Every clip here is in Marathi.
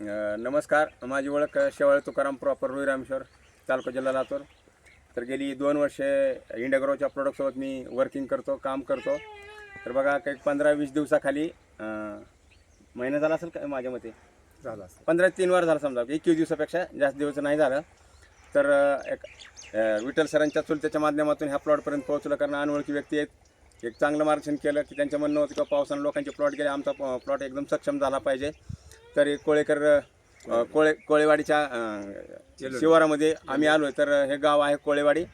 नमस्कार. माझी ओळख शेवाळे तुकाराम प्रॉपर रुई रामेश्वर तालुका जिल्हा लातूर. तर गेली दोन वर्षे इंडियाग्रोच्या प्रोडक्टसोबत मी वर्किंग करतो काम करतो. तर बघा काही पंधरा वीस दिवसाखाली महिना झाला असेल का माझ्या मते? झाला असं पंधरा तीन वार झाला समजा. एकवीस दिवसापेक्षा जास्त दिवस नाही झालं. तर एक विठ्ठल सरांच्या चुलत्याच्या माध्यमातून ह्या प्लॉटपर्यंत पोहोचलं कारण अनोळखी व्यक्ती आहेत. एक चांगलं मार्गदर्शन केलं की त्यांच्या म्हणणं होतं किंवा पावसानं लोकांचे प्लॉट गेले आमचा प्लॉट एकदम सक्षम झाला पाहिजे. तर कोळेकर अ, कोळे कोळेवाडीच्या अ, शिवारामध्ये आम्ही आलो तर हे गाव आहे कोळेवाडी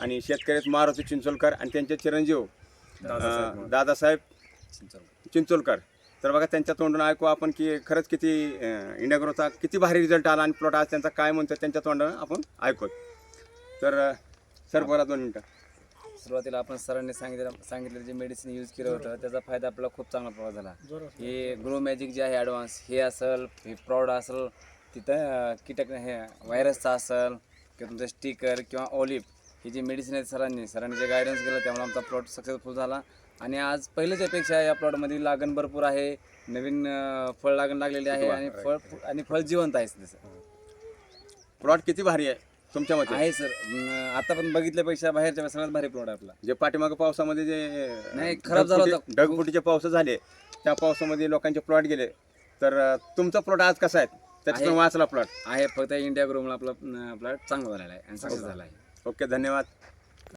आणि शेतकरी आहेत मारुती चिंचोलकर आणि त्यांचे चिरंजीव अ, दादासाहेब चिंचोलकर. तर बघा त्यांच्या तोंडून ऐकू आपण की खरंच किती इंडियाग्रोचा किती भारी रिझल्ट आला आणि प्लॉट आज त्यांचा काय म्हणतो त्यांच्या तोंडानं आपण ऐकू तर अ, सर बोला दोन मिनटं. सुरुवातीला आपण सरांनी सांगितलं सांगितलेलं जे मेडिसिन यूज केलं होतं त्याचा फायदा आपल्याला खूप चांगला प्रभाव झाला. हे ग्रो मॅजिक जे आहे ॲडव्हान्स हे असेल हे प्रॉड असेल तिथं कीटक हे व्हायरसचा असेल किंवा तुमचं स्टिकर किंवा ऑलिव्ह हे जे मेडिसिन आहेत सरांनी सरांनी जे गायडन्स केलं त्यामुळे आमचा प्लॉट सक्सेसफुल झाला. आणि आज पहिल्याच्या पेक्षा या प्लॉटमध्ये लागण भरपूर आहे नवीन फळ लागण लागलेली आहे आणि फळ आणि फळ जिवंत आहे प्लॉट किती भारी आहे. तुमच्या मते? आहे सर. अं, आता पण बघितल्यापेक्षा बाहेरच्या सगळ्यात भारी प्लॉट आपला. जे पाठीमागं पावसामध्ये जे नाही, खराब झाला होता. ढगफुटी- ढगफुटीचे पाऊस झाले त्या पावसामध्ये लोकांचे प्लॉट गेले. तर अ, तुमचा प्लॉट आज कसा आहे? त्याच्यातून आहे. वाचला प्लॉट आहे फक्त इंडिया ग्रोमला आपला प्लॉट चांगला झालेला आहे आणि सक्सेस झाला आहे. ओके धन्यवाद.